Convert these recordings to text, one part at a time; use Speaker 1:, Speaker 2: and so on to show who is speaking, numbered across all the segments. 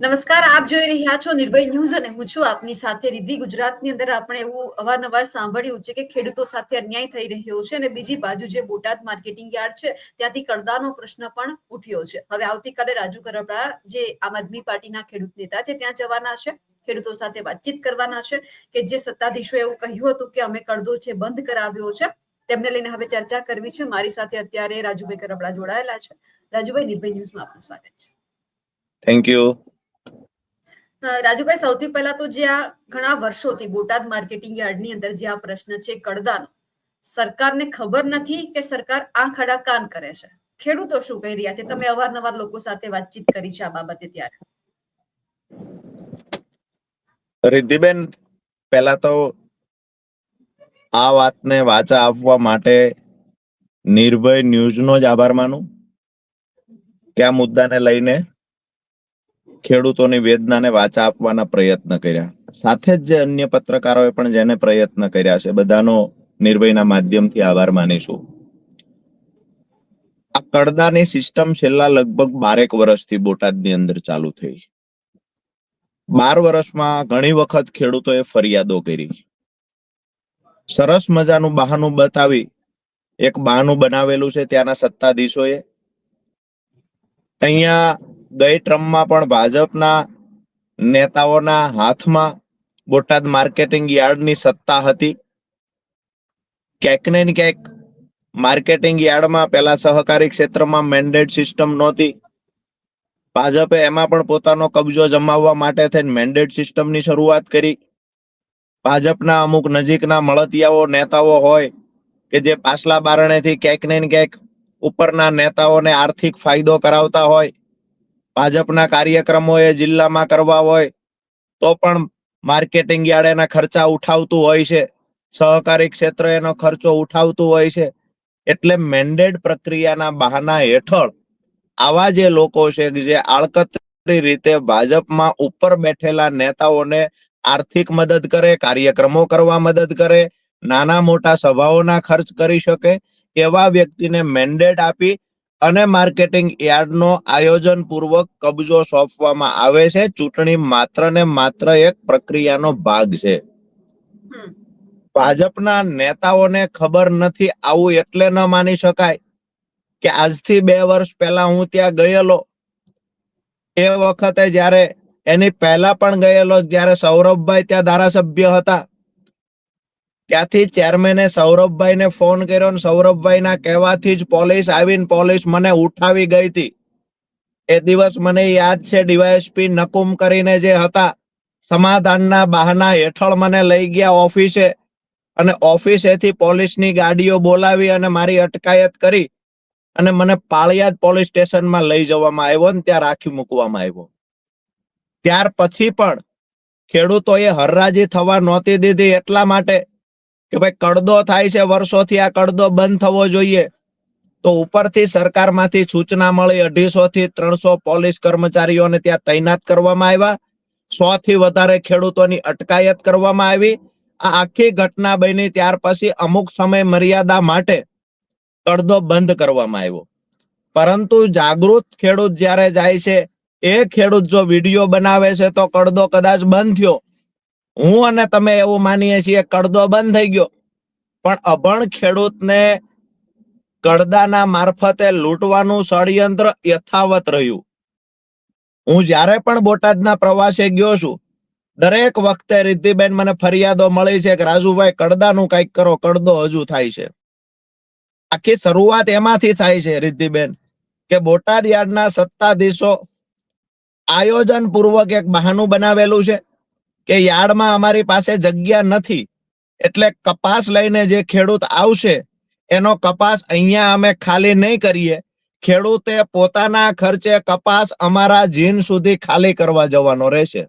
Speaker 1: નમસ્કાર, આપ જોઈ રહ્યા છો નિર્ભય ન્યૂઝ અને હું છું આપની સાથે રિદ્ધિ. ગુજરાતની અંદર આપણે એવું અવારનવાર સાંભળ્યું છે કે ખેડૂતો સાથે અન્યાય થઈ રહ્યો છે અને બીજી બાજુ જે બોટાદ માર્કેટિંગ યાર્ડ છે, ત્યાંથી કડદાનો પ્રશ્ન પણ ઉઠ્યો છે. હવે આવતીકાલે રાજુ કરપડા જે આમ આદમી પાર્ટીના ખેડૂત નેતા છે, ત્યાં જવાના છે. ખેડૂતો સાથે વાતચીત કરવાના છે કે જે સત્તાધીશો એવું કહ્યું હતું કે અમે કડદો છે, બંધ કરાવ્યો છે. તેમને લઈને હવે ચર્ચા કરવી છે. મારી સાથે અત્યારે રાજુભાઈ કરપડા જોડાયેલા છે. રાજુભાઈ, નિર્ભય ન્યૂઝમાં આપનું સ્વાગત છે.
Speaker 2: થેન્ક યુ
Speaker 1: રાજુભાઈ, સૌથી પહેલા તો જે આ ઘણા વર્ષોથી બોટાદ માર્કેટિંગ યાર્ડની અંદર જે આ પ્રશ્ન છે કડદાનો, સરકારને ખબર નથી કે સરકાર આંખ આડા કાન કરે છે. ખેડૂતો શું કહી રહ્યા છે? તમે અવારનવાર લોકો સાથે વાતચીત કરી છે આ બાબતે ત્યારે.
Speaker 2: રિદ્ધિબેન, પહેલા તો આ વાતને વાચા આપવા માટે નિર્ભય ન્યૂઝનો જ આભાર માનું. કે આ મુદ્દાને લઈને ખેડૂતોની વેદનાને વાચા આપવાના પ્રયત્ન કર્યા. સાથે જ જે અન્ય પત્રકારોએ પણ જેને પ્રયત્ન કર્યા છે, બધાનો નિર્ભયના માધ્યમથી આભાર માનીશું. આ કડદાની સિસ્ટમ છેલ્લા લગભગ બારેક વર્ષથી બોટાદની અંદર ચાલુ થઈ. બાર વર્ષમાં ઘણી વખત ખેડૂતોએ ફરિયાદો કરી. સરસ મજાનું બહાનું બતાવી એક બહાનું બનાવેલું છે ત્યાંના સત્તાધીશોએ. અહીંયા ગઈ ટ્રમમાં પણ ભાજપના નેતાઓના હાથમાં બોટાદ માર્કેટિંગ યાર્ડની સત્તા હતી. ક્યાંક ને ક્યાંક માર્કેટિંગ યાર્ડમાં પેલા સહકારી ક્ષેત્રમાં મેન્ડેટ સિસ્ટમ નહોતી. ભાજપે એમાં પણ પોતાનો કબજો જમાવવા માટે થઈને મેન્ડેટ સિસ્ટમની શરૂઆત કરી. ભાજપના અમુક નજીકના મળતિયાઓ નેતાઓ હોય કે જે પાછલા બારણેથી ક્યાંક ને ક્યાંક ઉપરના નેતાઓને આર્થિક ફાયદો કરાવતા હોય ભાજપના કાર્યક્રમો એ જિલ્લામાં કરવા હોય, તો પણ માર્કેટિંગ યાર્ડ એના ખર્ચા ઉઠાવતું હોય છે. સહકારી ક્ષેત્ર એનો ખર્ચો ઉઠાવતું હોય છે. એટલે મેન્ડેડ પ્રક્રિયાના બહાના હેઠળ આવા જે લોકો છે જે આળકતરી રીતે ભાજપમાં ઉપર બેઠેલા નેતાઓને આર્થિક મદદ કરે, કાર્યક્રમો કરવા મદદ કરે, નાના મોટા સભાઓના ખર્ચ કરી શકે, એવા વ્યક્તિને મેન્ડેટ આપી અને માર્કેટિંગ યાર્ડનો આયોજન પૂર્વક કબજો સોંપવામાં આવે છે. ચૂંટણી માત્ર ને માત્ર એક પ્રક્રિયાનો ભાગ છે. ભાજપના નેતાઓને ખબર નથી આવું એટલે ન માની શકાય કે આજથી બે વર્ષ પહેલા હું ત્યાં ગયેલો. એ વખતે જ્યારે એની પહેલા પણ ગયેલો જ્યારે સૌરભભાઈ ત્યાં ધારાસભ્ય હતા. ત્યાંથી ચેરમેને સૌરભભાઈને ફોન કર્યો ને સૌરભભાઈના કહેવાથી જ પોલીસ આવીને પોલીસ મને ઉઠાવી ગઈ હતી. એ દિવસ મને યાદ છે, ડીવાયએસપી નકુમ કરીને જે હતા, સમાધાનના બહાના હેઠળ મને લઈ ગયા ઓફિસે અને ઓફિસેથી પોલીસની ગાડીઓ બોલાવી અને મારી અટકાયત કરી અને મને પાળિયાદ પોલીસ સ્ટેશનમાં લઈ જવામાં આવ્યો ને ત્યાં રાખી મૂકવામાં આવ્યો. ત્યાર પછી પણ ખેડૂતોએ હરરાજી થવા નહોતી દીધી એટલા માટે કે ભાઈ કડદો થાય છે, વર્ષોથી આ કડદો બંધ થવો જોઈએ. તો ઉપરથી સરકારમાંથી સૂચના મળી અઢીસો થી ત્રણસો પોલીસ કર્મચારીઓને ત્યાં તૈનાત કરવામાં આવ્યા. સો થી વધારે ખેડૂતોની અટકાયત કરવામાં આવી. આ આખી ઘટના બની ત્યાર પછી અમુક સમય મર્યાદા માટે કડદો બંધ કરવામાં આવ્યો. પરંતુ જાગૃત ખેડૂત જ્યારે જાય છે, એ ખેડૂત જો વીડિયો બનાવે છે, તો કડદો કદાચ બંધ થયો. હું અને તમે એવું માનીએ છીએ, કડદો બંધ થઈ ગયો. પણ અભણ ખેડૂતને કડદાના મારફતે લૂંટવાનું ષડયંત્ર યથાવત રહ્યું. હું જ્યારે પણ બોટાદના પ્રવાસે ગયો છું, દરેક વખતે રિદ્ધિબેન મને ફરિયાદો મળી છે કે, રાજુભાઈ, કડદાનું કંઈક કરો, કડદો હજુ થાય છે. આખી શરૂઆત એમાંથી થાય છે, રિદ્ધિબેન, કે બોટાદ યાર્ડના સત્તાધીશો આયોજન પૂર્વક એક બહાનું બનાવેલું છે. કે યાર્ડમાં અમારી પાસે જગ્યા નથી, એટલે કપાસ લઈને જે ખેડૂત આવશે, એનો કપાસ અહીંયા અમે ખાલી નહીં કરીએ. ખેડૂતે પોતાના ખર્ચે કપાસ અમારા જીન સુધી ખાલી કરવા જવાનો રહેશે.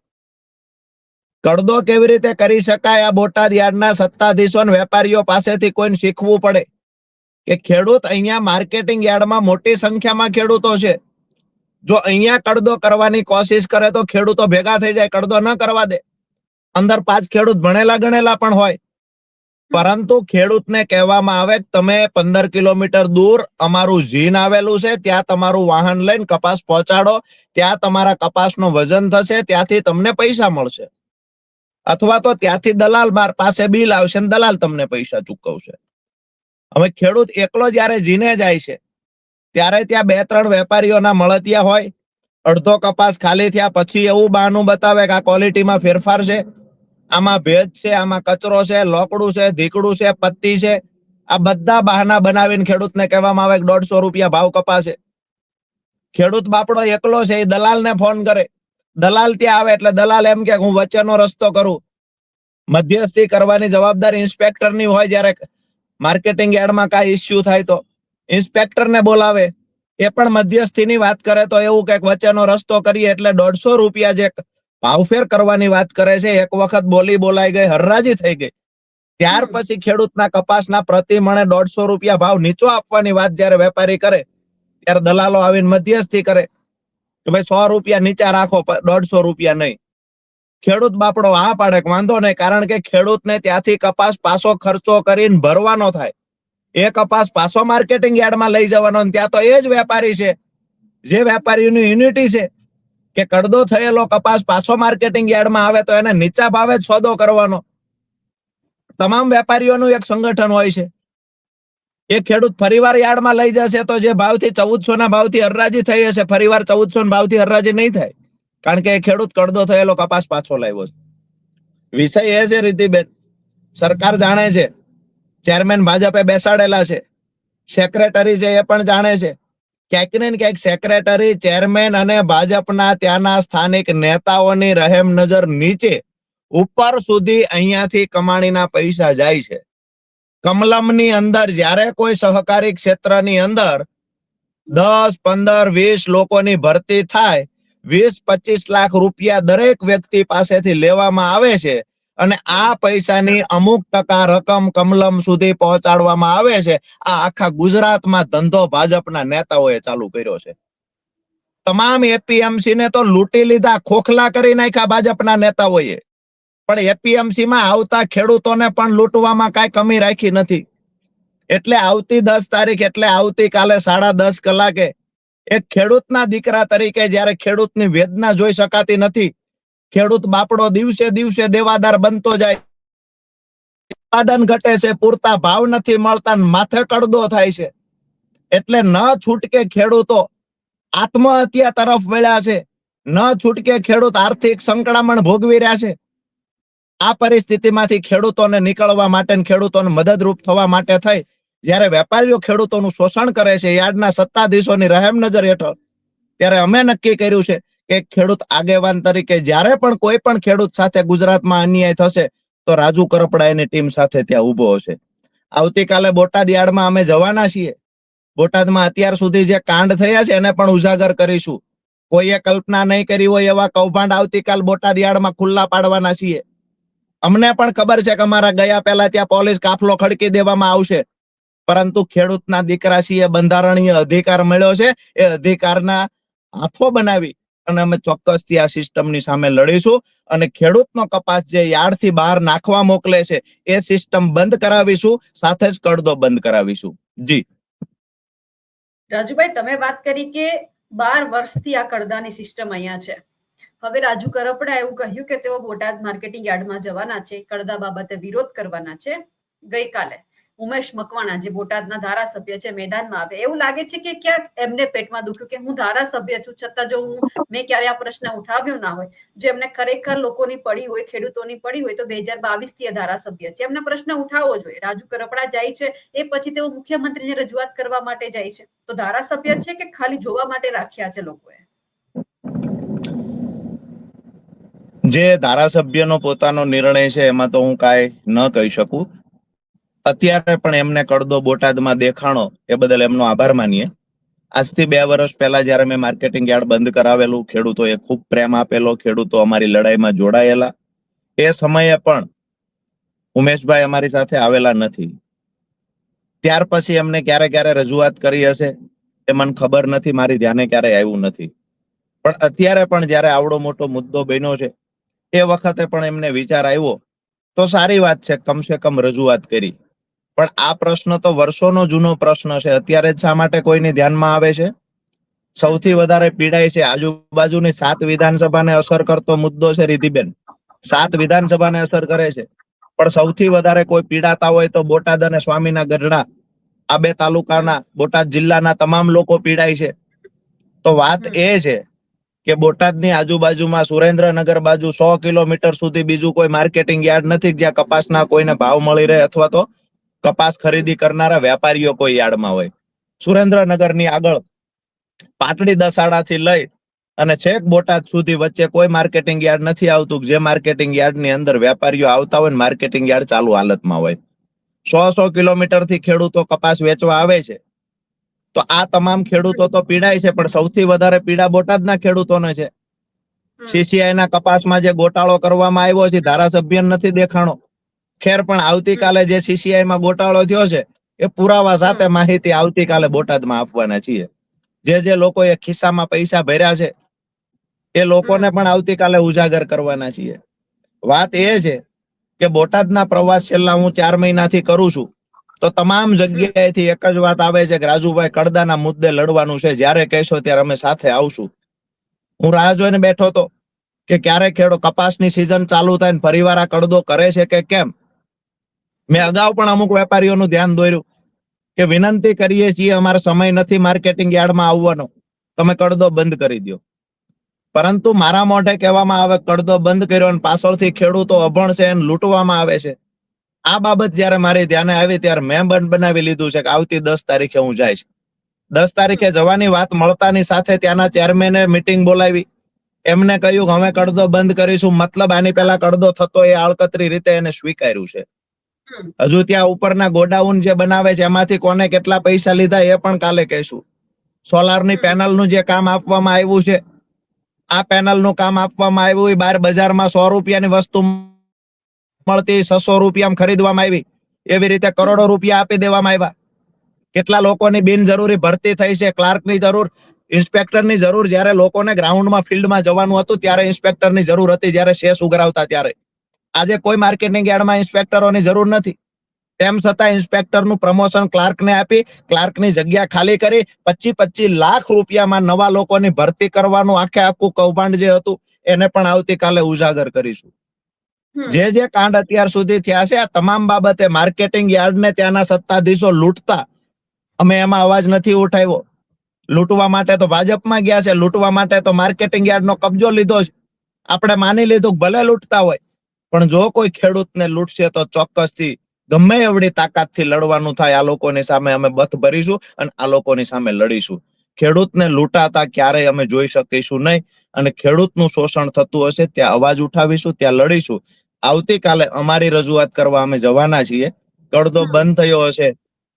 Speaker 2: કડદો કેવી રીતે કરી શકાય? આ બોટાદ યાર્ડના સત્તાધીશો વેપારીઓ પાસેથી કોઈને શીખવું પડે? કે ખેડૂત અહીંયા માર્કેટિંગ યાર્ડમાં મોટી સંખ્યામાં ખેડૂતો છે. જો અહીંયા કડદો કરવાની કોશિશ કરે તો ખેડૂતો ભેગા થઈ જાય, કડદો ન કરવા દે. અંદર પાંચ ખેડૂત ભણેલા ગણેલા પણ હોય. પરંતુ ખેડૂતને કહેવામાં આવે કે તમે પંદર કિલોમીટર દૂર અમારું ઝીન આવેલું છે, ત્યાં તમારું વાહન લઈને કપાસ પહોંચાડો, ત્યાં તમારા કપાસનું વજન થશે, ત્યાંથી તમને પૈસા મળશે. અથવા તો ત્યાંથી દલાલ બાર પાસે બિલ આવશે ને દલાલ તમને પૈસા ચૂકવશે. હવે ખેડૂત એકલો જ્યારે જીને જાય છે, ત્યારે ત્યાં બે ત્રણ વેપારીઓના મળતિયા હોય, અડધો કપાસ ખાલી થયા, પછી એવું બહાનું બતાવે કે આ ક્વોલિટીમાં ફેરફાર છે. આમાં ભેજ છે, આમાં કચરો છે, લોકડું છે ધીકડું છે, પત્તી છે. આ બધા બહાના બનાવીને ખેડૂતને કહેવામાં આવે કે દોઢસો રૂપિયા ભાવ કપાશે. ખેડૂત બાપડો એકલો છે, એ દલાલને ફોન કરે. દલાલ ત્યાં આવે એટલે દલાલ એમ કે હું વચ્ચેનો રસ્તો કરું. મધ્યસ્થી કરવાની જવાબદારી ઇન્સ્પેક્ટરની હોય જ્યારે માર્કેટિંગ એડમાં કાંઈ ઇસ્યુ થાય તો. ઇન્સ્પેક્ટરને બોલાવે. એ પણ મધ્યસ્થીની વાત કરે તો એવું કંઈક વચ્ચેનો રસ્તો કરીએ એટલે દોઢસો રૂપિયા જે ભાવફેર કરવાની વાત કરે છે. એક વખત બોલી બોલાઈ ગઈ હરરાજી થઈ ગઈ. ત્યાર પછી ખેડૂતના કપાસના પ્રતિ મણે દોઢસો રૂપિયા ભાવ નીચો આપવાની વાત જ્યારે વેપારી કરે ત્યારે દલાલો આવીને મધ્યસ્થી કરે કે ભાઈ સો રૂપિયા નીચા રાખો દોઢસો રૂપિયા નહીં. ખેડૂત બાપડો આ પાડે વાંધો નહીં કારણ કે ખેડૂતને ત્યાંથી કપાસ પાછો ખર્ચો કરીને ભરવાનો થાય. એ કપાસ પાછો માર્કેટિંગ યાર્ડમાં લઈ જવાનો ત્યાં તો એ જ વેપારી છે. જે વેપારીની યુનિટી છે. કે કડદો થયેલો કપાસ પાછો માર્કેટિંગ યાર્ડમાં આવે તો એને નીચા ભાવે જ સોદો કરવાનો. તમામ વેપારીઓનું એક સંગઠન હોય છે. એ ખેડૂત ફરીવાર યાર્ડમાં લઈ જશે તો જે ભાવથી ચૌદસો ના ભાવથી હરરાજી થઈ હશે, ફરીવાર ચૌદસો ના ભાવથી હરરાજી નહીં થાય. કારણ કે એ ખેડૂત કડદો થયેલો કપાસ પાછો લાવ્યો છે. વિષય એ છે રીતિબેન, સરકાર જાણે છે. ચેરમેન ભાજપે બેસાડેલા છે. સેક્રેટરી છે એ પણ જાણે છે. ક્યાંક ને ક્યાંક સેક્રેટરી ચેરમેન અને ભાજપના ત્યાંના સ્થાનિક નેતાઓની રહેમ નજર નીચે ઉપર સુધી અહીંયાથી કમાણીના પૈસા જાય છે. કમલમની અંદર જ્યારે કોઈ સહકારી ક્ષેત્રની અંદર દસ, પંદર, વીસ લોકોની ભરતી થાય, વીસ, પચીસ લાખ રૂપિયા દરેક વ્યક્તિ પાસેથી લેવામાં આવે છે અને આ પૈસાની અમુક ટકા રકમ કમલમ સુધી પહોંચાડવામાં આવે છે. આ આખા ગુજરાતમાં ધંધો ભાજપના નેતાઓએ ચાલુ કર્યો છે. તમામ એપીએમસી ને તો લૂંટી લીધા, ખોખલા કરી નાખ્યા ભાજપના નેતાઓએ. પણ એપીએમસી માં આવતા ખેડૂતોને પણ લૂંટવામાં કાંઈ કમી રાખી નથી. એટલે આવતી દસ તારીખ, એટલે આવતીકાલે સાડા દસ કલાકે એક ખેડૂતના દીકરા તરીકે જ્યારે ખેડૂતની વેદના જોઈ શકાતી નથી ખેડૂત બાપડો દિવસે દિવસે દેવાદાર બનતો જાય. ઉત્પાદન ઘટે છે, પૂરતા ભાવ નથી મળતા માથે કડદો થાય છે. એટલે ન છૂટકે ખેડૂતો આત્મહત્યા તરફ વળ્યા છે. ન છૂટકે ખેડૂત આર્થિક સંકળામણ ભોગવી રહ્યા છે. આ પરિસ્થિતિમાંથી ખેડૂતોને નીકળવા માટે ખેડૂતોને મદદરૂપ થવા માટે થઈ. જ્યારે વેપારીઓ ખેડૂતોનું શોષણ કરે છે યાર્ડના સત્તાધીશોની રહેમ નજર હેઠળ. ત્યારે અમે નક્કી કર્યું છે કે ખેડૂત આગેવાન તરીકે જ્યારે પણ કોઈ પણ ખેડૂત સાથે ગુજરાતમાં અન્યાય થશે, તો રાજુ કરપડા એની ટીમ સાથે ત્યાં ઊભો હશે. આવતીકાલે બોટાદ યાર્ડમાં અમે જવાના છીએ. બોટાદમાં અત્યાર સુધી જે કાંડ થયા છે, એને પણ ઉજાગર કરીશું. કોઈએ કલ્પના નહીં કરી હોય એવા કૌભાંડ આવતીકાલ બોટાદ યાર્ડમાં ખુલ્લા પાડવાના છીએ. અમને પણ ખબર છે કે અમારા ગયા પહેલા ત્યાં પોલીસ કાફલો ખડકી દેવામાં આવશે. પરંતુ ખેડૂતના દીકરા છીએ બંધારણીય અધિકાર મળ્યો છે. એ અધિકારના હાથો બનાવી અને અમે ચોક્કસથી આ સિસ્ટમની સામે લડીશું અને ખેડૂતનો કપાસ જે યાર્ડથી બહાર નાખવા મોકલે છે, એ સિસ્ટમ બંધ કરાવીશું, સાથે જ કડદો બંધ કરાવીશું. જી.
Speaker 1: રાજુભાઈ, તમે વાત કરી કે બાર વર્ષથી આ કડદાની સિસ્ટમ અહીંયા છે. હવે રાજુ કરપડા એવું કહ્યું કે તેઓ બોટાદ માર્કેટિંગ યાર્ડમાં જવાના છે. કડદા બાબતે વિરોધ કરવાના છે. ગઈકાલે ઉમેશ મકવાણા, જે બોટાદના ધારાસભ્ય છે, મેદાનમાં આવે. એવું લાગે છે કે ક્યાંક એમને પેટમાં દુખ્યું કે હું ધારાસભ્ય છું, છતાં જો હું, મેં ક્યારે આ પ્રશ્ન ઉઠાવ્યો ના હોય. જો એમને ખરેખર લોકોની પડી હોય, ખેડૂતોની પડી હોય, તો બે હજાર બાવીસથી ધારાસભ્ય છે. એમને પ્રશ્ન ઉઠાવવો જોઈએ. રાજુ કરપડા જાય છે, એ પછી તેઓ મુખ્યમંત્રીને રજૂઆત કરવા માટે જાય છે. તો ધારાસભ્ય છે કે ખાલી જોવા માટે રાખ્યા છે લોકોએ?
Speaker 2: જે ધારાસભ્યનો પોતાનો નિર્ણય છે, એમાં તો હું કાંઈ ન કહી શકું. અત્યારે પણ એમને કડદો બોટાદમાં દેખાણો, એ બદલ એમનો આભાર માનીએ. આજથી બે વર્ષ પહેલા જ્યારે મેં માર્કેટિંગ યાર્ડ બંધ કરાવેલું, ખેડૂતોએ ખૂબ પ્રેમ આપેલો, ખેડૂતો અમારી લડાઈમાં જોડાયેલા. એ સમયે પણ ઉમેશભાઈ અમારી સાથે આવેલા નથી. ત્યાર પછી એમને ક્યારે ક્યારે રજૂઆત કરી હશે, એ મને ખબર નથી, મારી ધ્યાને ક્યારેય આવ્યું નથી. પણ અત્યારે પણ જ્યારે આવડો મોટો મુદ્દો બન્યો છે, એ વખતે પણ એમને વિચાર આવ્યો, તો સારી વાત છે, કમસે કમ રજૂઆત કરી. પણ આ પ્રશ્ન તો વર્ષોનો જૂનો પ્રશ્ન છે. અત્યારે શા માટે કોઈની ધ્યાનમાં આવે છે? સૌથી વધારે પીડાય છે આજુબાજુની સાત વિધાનસભાને અસર કરતો મુદ્દો છે રીધિબેન. સાત વિધાનસભાને અસર કરે છે. પણ સૌથી વધારે કોઈ પીડાતા હોય તો બોટાદ અને સ્વામીના ગઢડા, આ બે તાલુકાના, બોટાદ જિલ્લાના તમામ લોકો પીડાય છે. તો વાત એ છે કે બોટાદની આજુબાજુમાં સુરેન્દ્રનગર બાજુ સો કિલોમીટર સુધી બીજું કોઈ માર્કેટિંગ યાર્ડ નથી જ્યાં કપાસના કોઈને ભાવ મળી રહે અથવા તો કપાસ ખરીદી કરનારા વેપારીઓ કોઈ યાર્ડમાં હોય. સુરેન્દ્રનગરની આગળ પાટડી દસાડાથી લઈ અને છેક બોટાદ સુધી વચ્ચે કોઈ માર્કેટિંગ યાર્ડ નથી આવતું. જે માર્કેટિંગ યાર્ડની અંદર વેપારીઓ આવતા હોય ને માર્કેટિંગ યાર્ડ ચાલુ હાલતમાં હોય. સો સો કિલોમીટરથી ખેડૂતો કપાસ વેચવા આવે છે. તો આ તમામ ખેડૂતો તો પીડાય છે પણ સૌથી વધારે પીડા બોટાદના ખેડૂતોને છે. સીસીઆઈ ના કપાસમાં જે ગોટાળો કરવામાં આવ્યો છે ધારાસભ્ય નથી દેખાણો. ખેર પણ આવતીકાલે જે સીસીઆઈ માં ગોટાળો થયો છે એ પુરાવા સાથે માહિતી આવતીકાલે બોટાદમાં આપવાના છીએ. જે જે લોકો એ ખિસ્સામાં પૈસા ભર્યા છે એ લોકોને પણ આવતીકાલે ઉજાગર કરવાના છીએ. વાત એ છે કે બોટાદના પ્રવાસ છેલ્લા હું ચાર મહિનાથી કરું છું તો તમામ જગ્યાએથી એક જ વાત આવે છે કે રાજુભાઈ કડદાના મુદ્દે લડવાનું છે જ્યારે કહેશો ત્યારે અમે સાથે આવશું. હું રાહ જોઈને બેઠો તો કે ક્યારે ખેડો કપાસની સિઝન ચાલુ થાય ને ફરીવાર આ કડદો કરે છે કે કેમ? મેં અગાઉ પણ અમુક વેપારીઓનું ધ્યાન દોર્યું કે વિનંતી કરીએ છીએ, અમારો સમય નથી માર્કેટિંગ યાર્ડમાં આવવાનો. તમે કડદો બંધ કરી દો પરંતુ મારા મોઢે કહેવામાં આવે, કડદો બંધ કર્યો અને પાછળથી ખેડૂતો અભણ છે અને લૂંટવામાં આવે છે. આ બાબત જ્યારે મારી ધ્યાને આવી ત્યારે મેં બંધ બનાવી લીધું છે કે આવતી દસ તારીખે હું જઈશ. દસ તારીખે જવાની વાત મળતાની સાથે ત્યાંના ચેરમેને મિટિંગ બોલાવી. એમને કહ્યું કે અમે કડદો બંધ કરીશું. મતલબ આની પહેલા કડદો થતો એ આળકતરી રીતે એને સ્વીકાર્યું છે. હજુ ત્યાં ઉપરના ગોડાઉન જે બનાવે છે એમાંથી કોને કેટલા પૈસા લીધા એ પણ કાલે કહીશું. સોલારની પેનલનું જે કામ આપવામાં આવ્યું છે આ પેનલનું કામ આપવામાં આવ્યું એ બાર બજારમાં સો રૂપિયાની વસ્તુ મળતી છસો રૂપિયામાં ખરીદવામાં આવી. એવી રીતે કરોડો રૂપિયા આપી દેવામાં આવ્યા. કેટલા લોકોની બિનજરૂરી ભરતી થઈ છે ક્લાર્કની જરૂર ઇન્સ્પેક્ટરની જરૂર. જ્યારે લોકોને ગ્રાઉન્ડમાં ફિલ્ડમાં જવાનું હતું ત્યારે ઇન્સ્પેક્ટરની જરૂર હતી જ્યારે શેષ ઉઘરાવતા ત્યારે. આજે કોઈ માર્કેટિંગ યાર્ડમાં ઇન્સ્પેક્ટરોની જરૂર નથી. તેમ છતાં ઇન્સ્પેક્ટરનું પ્રમોશન ક્લાર્કને આપી ક્લાર્કની જગ્યા ખાલી કરી પચી પચી લાખ રૂપિયામાં નવા લોકોની ભરતી કરવાનું આખે આખું કૌભાંડ જે હતું એને પણ આવતીકાલે ઉજાગર કરીશું. જે જે કાંડ અત્યાર સુધી થયા છે આ તમામ બાબતે માર્કેટિંગ યાર્ડને ત્યાંના સત્તાધીશો લૂંટતા અમે એમાં અવાજ નથી ઉઠાવ્યો. લૂંટવા માટે તો ભાજપમાં ગયા છે લૂંટવા માટે તો માર્કેટિંગ યાર્ડનો કબજો લીધો છે આપણે માની લીધું ભલે લૂંટતા હોય પણ જો કોઈ ખેડૂતને લૂંટશે તો ચોક્કસથી ગમે એવડી તાકાતથી લડવાનું થાય આ લોકોની સામે અમે બથ ભરીશું અને આ લોકોની સામે લડીશું. ખેડૂતને લૂંટાતા ક્યારેય અમે જોઈ શકીશું નહીં અને ખેડૂતનું શોષણ થતું હશે ત્યાં અવાજ ઉઠાવીશું ત્યાં લડીશું. આવતીકાલે અમારી રજૂઆત કરવા અમે જવાના છીએ. કડદો બંધ થયો હશે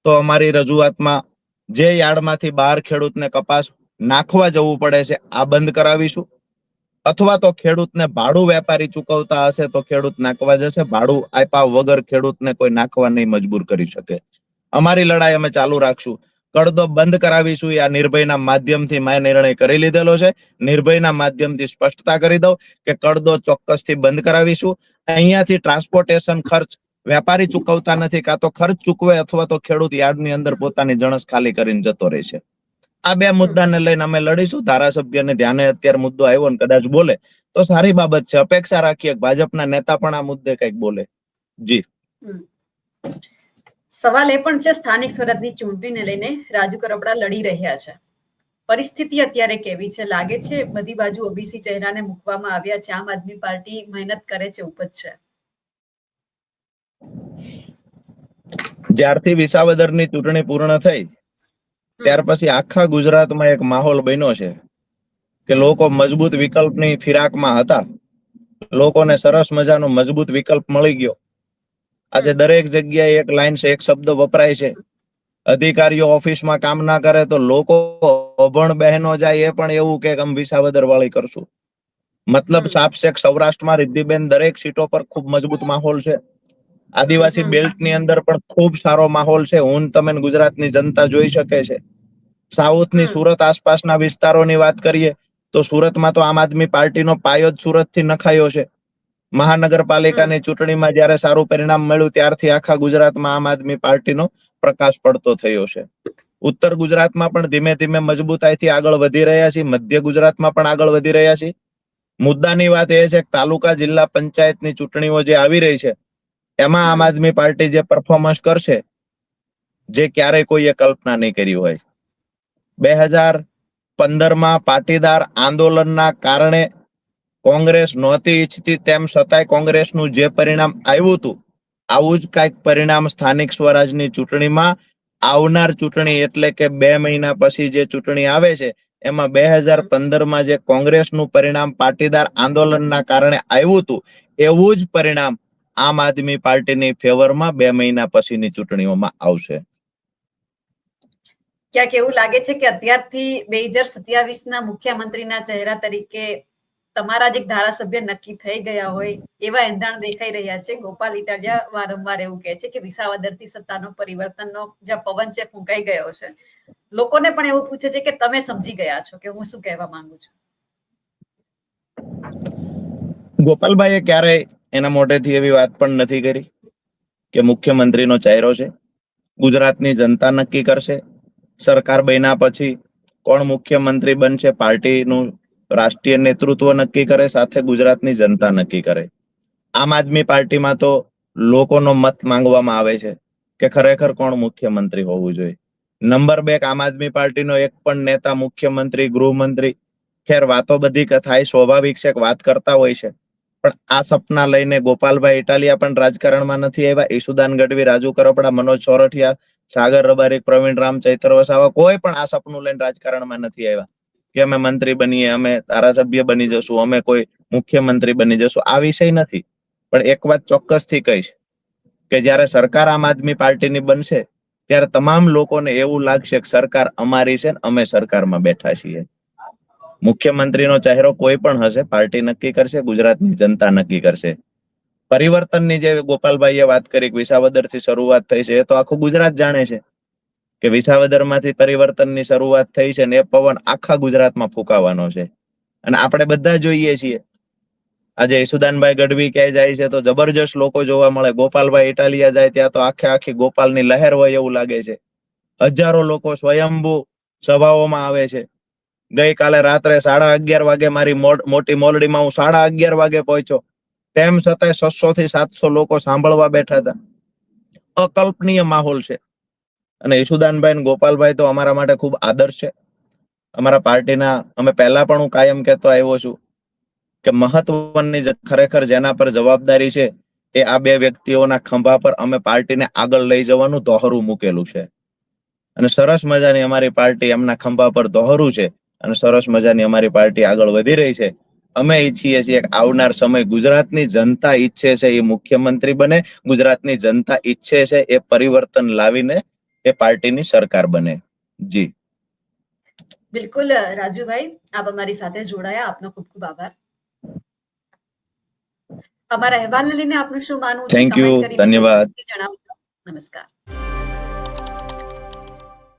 Speaker 2: તો અમારી રજૂઆતમાં જે યાર્ડમાંથી બહાર ખેડૂતને કપાસ નાખવા જવું પડે છે આ બંધ કરાવીશું. અથવા તો ખેડૂતને ભાડું વેપારી ચૂકવતા હશે તો ખેડૂત નાખવા જશે. ભાડું આપ્યા વગર ખેડૂતને કોઈ નાખવા નહીં મજબૂર કરી શકે. અમારી લડાઈ અમે ચાલુ રાખશું. કડદો બંધ કરાવીશું. આ નિર્ભયના માધ્યમથી મેં નિર્ણય કરી લીધેલો છે. નિર્ભયના માધ્યમથી સ્પષ્ટતા કરી દઉં કે કડદો ચોક્કસથી બંધ કરાવીશું. અહીંયાથી ટ્રાન્સપોર્ટેશન ખર્ચ વેપારી ચૂકવતા નથી. કાં તો ખર્ચ ચૂકવે અથવા તો ખેડૂત યાર્ડની અંદર પોતાની જણસ ખાલી કરીને જતો રહેશે. આ બે મુદ્દાને લઈને અમે લડીશું. ધારાસભ્યને ધ્યાને અત્યારે મુદ્દો આવ્યો ને કદાચ બોલે તો સારી બાબત છે. અપેક્ષા રાખીએ ભાજપના નેતા પણ આ મુદ્દે કંઈક બોલે. જી.
Speaker 1: સવાલ એ પણ છે સ્થાનિક સ્વરાજની ચૂંટણીને લઈને રાજુ કરપડા લડી રહ્યા છે. પરિસ્થિતિ અત્યારે કેવી છે? લાગે છે બધી બાજુ ઓબીસી ચહેરાને મૂકવામાં આવ્યા છે? આમ આદમી પાર્ટી મહેનત કરે છે ઉપજ છે.
Speaker 2: જ્યારથી વિસાવદરની ચૂંટણી પૂર્ણ થઈ ત્યાર પછી આખા ગુજરાતમાં એક માહોલ બન્યો છે કે લોકો મજબૂત વિકલ્પની ફિરાકમાં હતા. લોકોને સરસ મજાનો મજબૂત વિકલ્પ મળી ગયો. આજે દરેક જગ્યાએ એક લાઈન છે એક શબ્દ વપરાય છે. અધિકારીઓ ઓફિસમાં કામ ના કરે તો લોકો અભણ બહેનો જાય એ પણ એવું કે અમે વિસાવદર વાળી કરશું. મતલબ સાપશેક સૌરાષ્ટ્રમાં રિદ્ધિબેન દરેક સીટો પર ખૂબ મજબૂત માહોલ છે. આદિવાસી બેલ્ટની અંદર પણ ખૂબ સારો માહોલ છે. હું તમે ગુજરાતની જનતા જોઈ શકે છે. સાઉથની સુરત આસપાસના વિસ્તારોની વાત કરીએ તો સુરતમાં તો આમ આદમી પાર્ટીનો પાયો જ સુરતથી નખાયો છે. મહાનગરપાલિકાની ચૂંટણીમાં જ્યારે સારું પરિણામ મળ્યું ત્યારથી આખા ગુજરાતમાં આમ આદમી પાર્ટીનો પ્રકાશ પડતો થયો છે. ઉત્તર ગુજરાતમાં પણ ધીમે ધીમે મજબૂતાઈથી આગળ વધી રહ્યા છીએ. મધ્ય ગુજરાતમાં પણ આગળ વધી રહ્યા છીએ. મુદ્દાની વાત એ છે કે તાલુકા જિલ્લા પંચાયતની ચૂંટણીઓ જે આવી રહી છે એમાં આમ આદમી પાર્ટી જે પરફોર્મન્સ કરશે જે ક્યારેય કોઈએ કલ્પના નહીં કરી હોય. બે હજાર પંદરમાં પાટીદાર આંદોલનના કારણે કોંગ્રેસ નહોતી ઈચ્છતી તેમ છતાંય કોંગ્રેસનું જે પરિણામ આવ્યું હતું આવું જ કાંઈક પરિણામ સ્થાનિક સ્વરાજની ચૂંટણીમાં આવનાર ચૂંટણી એટલે કે બે મહિના પછી જે ચૂંટણી આવે છે એમાં બે હજાર પંદરમાં જે કોંગ્રેસનું પરિણામ પાટીદાર આંદોલનના કારણે આવ્યું હતું એવું જ પરિણામ આમ આદમી પાર્ટીની ફેવરમાં બે મહિના પછીની ચૂંટણીઓમાં આવશે.
Speaker 1: ક્યાંક એવું લાગે છે કે અત્યારથી બે હજાર સત્યાવીસ ના મુખ્યમંત્રીના ચહેરા તરીકે તમારા જ એક ધારાસભ્ય નક્કી થઈ ગયા હોય એવા એંધાણ દેખાઈ રહ્યા છે. ગોપાલ ઇટાલિયા વારંવાર એવું કહે છે કે વિસાવદરથી સત્તાનો પરિવર્તનનો જે પવન છે ફૂંકાઈ ગયો છે. લોકોને પણ એવું પૂછે છે કે તમે સમજી ગયા છો કે હું શું કહેવા માંગુ છું?
Speaker 2: ગોપાલભાઈએ ક્યારેય એના મોઢેથી એવી વાત પણ નથી કરી કે મુખ્યમંત્રીનો ચહેરો છે, ગુજરાતની જનતા નક્કી કરશે, સરકાર બન્યા પછી કોણ મુખ્યમંત્રી બનશે, પાર્ટીનું રાષ્ટ્રીય નેતૃત્વ નક્કી કરે, સાથે ગુજરાતની જનતા નક્કી કરે. આમ આદમી પાર્ટીમાં તો લોકોનો મત માંગવામાં આવે છે કે ખરેખર કોણ મુખ્યમંત્રી હોવું જોઈએ. નંબર બે આમ આદમી પાર્ટીનો એક પણ નેતા મુખ્યમંત્રી, ગૃહમંત્રી, ખેર વાતો બધી થાય સ્વાભાવિક છે વાત કરતા હોય છે. પણ આ સપના લઈને ગોપાલભાઈ ઇટાલિયા પણ રાજકારણમાં નથી આવ્યા. ઈશુદાન ગઢવી, રાજુ કરપડા, મનોજ ચોરઠિયા સાગર રબારી, પ્રવીણ રામ, ચૈત્ર વસાવા કોઈ પણ આ સપનું લઈને રાજકારણમાં નથી આવ્યા. કે અમે મંત્રી બનીએ, અમે ધારાસભ્ય બની જશું, અમે કોઈ મુખ્યમંત્રી બની જશું, આ વિષય નથી. પણ એક વાત ચોક્કસથી કહીશ કે જ્યારે સરકાર આમ આદમી પાર્ટીની બનશે, ત્યારે તમામ લોકોને એવું લાગશે કે સરકાર અમારી છે અમે સરકારમાં બેઠા છીએ. મુખ્યમંત્રીનો ચહેરો કોઈ પણ હશે, પાર્ટી નક્કી કરશે, ગુજરાતની જનતા નક્કી કરશે. પરિવર્તનની જે ગોપાલભાઈએ વાત કરી વિસાવદરથી શરૂઆત થઈ છે, એ તો આખું ગુજરાત જાણે છે. કે વિસાવદરમાંથી પરિવર્તનની શરૂઆત થઈ છે ને એ પવન આખા ગુજરાતમાં ફૂંકાવાનો છે. અને આપણે બધા જોઈએ છીએ. આજે ઈસુદાનભાઈ ગઢવી ક્યાંય જાય છે તો જબરજસ્ત લોકો જોવા મળે. ગોપાલભાઈ ઇટાલિયા જાય ત્યાં તો આખે આખી ગોપાલની લહેર હોય એવું લાગે છે. હજારો લોકો સ્વયંભૂ સભાઓમાં આવે છે. ગઈકાલે રાત્રે સાડા અગિયાર વાગે મારી મોટી મોરડીમાં હું સાડા અગિયાર વાગે પહોંચ્યો. તેમ છતાંય છસો થી સાતસો લોકો સાંભળવા બેઠા હતા. અકલ્પનીય માહોલ છે. અને યશુદાનભાઈ ગોપાલભાઈ તો અમારા માટે ખૂબ આદર્શ છે. અમારા પાર્ટીના, અમે પહેલા પણ હું કાયમ કહેતો આવ્યો છું કે મહત્વની ખરેખર જેના પર જવાબદારી છે એ આ બે વ્યક્તિઓના ખંભા પર અમે પાર્ટીને આગળ લઈ જવાનું દોહરું મૂકેલું છે. અને સરસ મજાની અમારી પાર્ટી એમના ખંભા પર દોહરું છે. અને સરસ મજાની અમારી પાર્ટી આગળ વધી રહી છે. અમે ઈચ્છીએ છીએ કે આવનાર સમય ગુજરાતની જનતા ઈચ્છે છે એ મુખ્યમંત્રી બને ગુજરાતની જનતા ઈચ્છે છે એ પરિવર્તન લાવીને એ પાર્ટીની સરકાર બને. જી.
Speaker 1: બિલકુલ રાજુભાઈ આપ અમારી સાથે જોડાયા. આપનો ખૂબ ખૂબ આભાર. અમારા અહેવાલને લઈને આપનું શું માનવું થેન્ક કરીને
Speaker 2: ધન્યવાદ.
Speaker 1: નમસ્કાર.